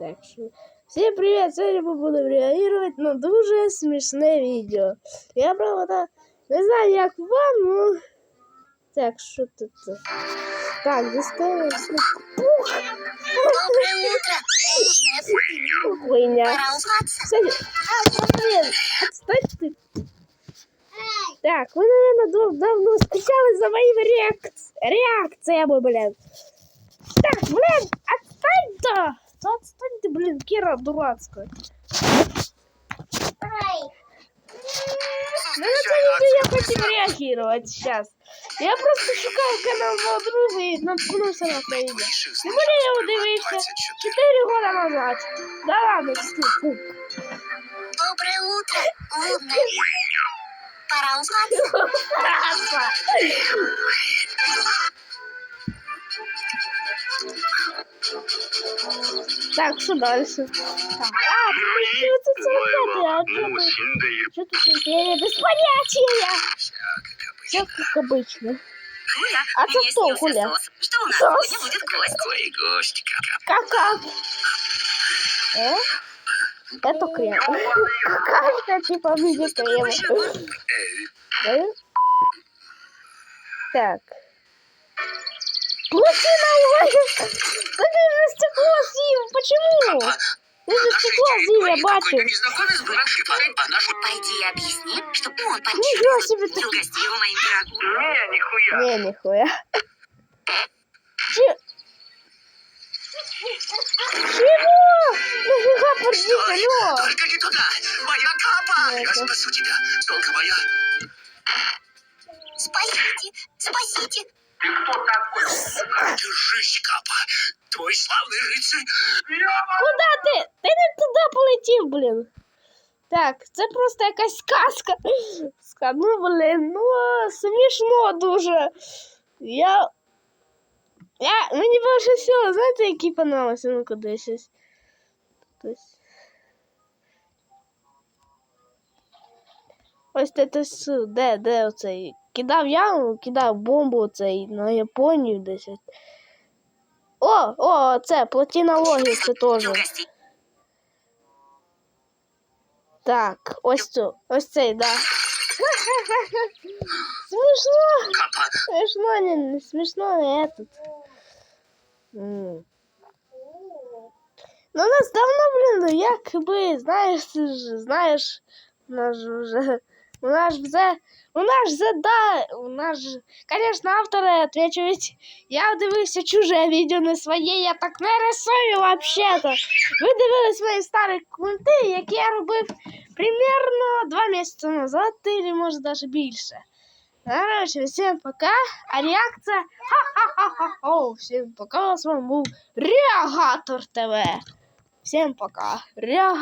Так що, всім привіт! Сьогодні ми будемо реагувати на дуже смішне відео. Я правда не знаю, як вам, ну. Так, що тут? Так, доставимо. Пух! Доброе утро. Хуйня. Пора умываться. Кстати, а, блин, отстань ты. Так, вы, наверное, дав- давно скучали за моими реакц... реакциями, блин. Так, блин, отстань-то! Да отстань ты, блин, Кира дурацкая. Ну, на это видео я хотел реагировать сейчас. Я просто шукав канал мого друга і наткнувся на це відео. Блин, я его дивився 4 года назад. Да ладно, стоп. Доброе утро, лунная. Пора умываться. Так, что дальше? Так, а, тут начнется а что мы? Что тут империя? Без понятия! Все как обычно. Гуля, А ты мне кто, Гуля? сос. Что у нас Сос? сегодня будет гость? Какой гость, Кака. Э? Это крем. Какашка типа в виде крема. Да? Так. Плотина Да ты же стекло съел. Почему? Ты же стекло съел, я бачу. а. Пойди и объясни, чтобы он Ничего себе ты. угостил моим пирогом. Не, нихуя. Не, нихуя. Че? Чего? Нафига подбить, алло? Только не туда! Моя капа! Я спасу тебя! Только моя... Спасите, спасите. Ты кто? Держись, капа! Твой славный рыцарь! Куда ти? Ти не туди полетів, блін. Так, це просто якась сказка. Ска- Ну, блін, ну смішно дуже. Я. Я. Мені більше всього, знаєте, які понравилися? Ну куди щось. Тобто... Ось це тось, де, де оцей? Кидав яму, кидав бомбу оцей на Японію десь. О, о, це плотина логів, це теж. Угости. Так, ось цю, ось цей, да. Смішно, Капа! смішно, не, не смішно, не этот. М. Ну, у нас давно, блин, ну як би, знаєш, ти ж, знаєш, у нас ж вже, у нас ж вже, у нас ж вже, да, у нас ж, конечно, автори отвечують, я дивився чуже відео не своє, я так не рисую вообще-то. Ви дивились мої старі кунти, які я робив примерно два місяці назад, или може даже більше. Короче, всем пока. А реакция ха-ха-ха-ха. Всем пока. С вами был Реагатор ТВ. Всем пока. Реагатор.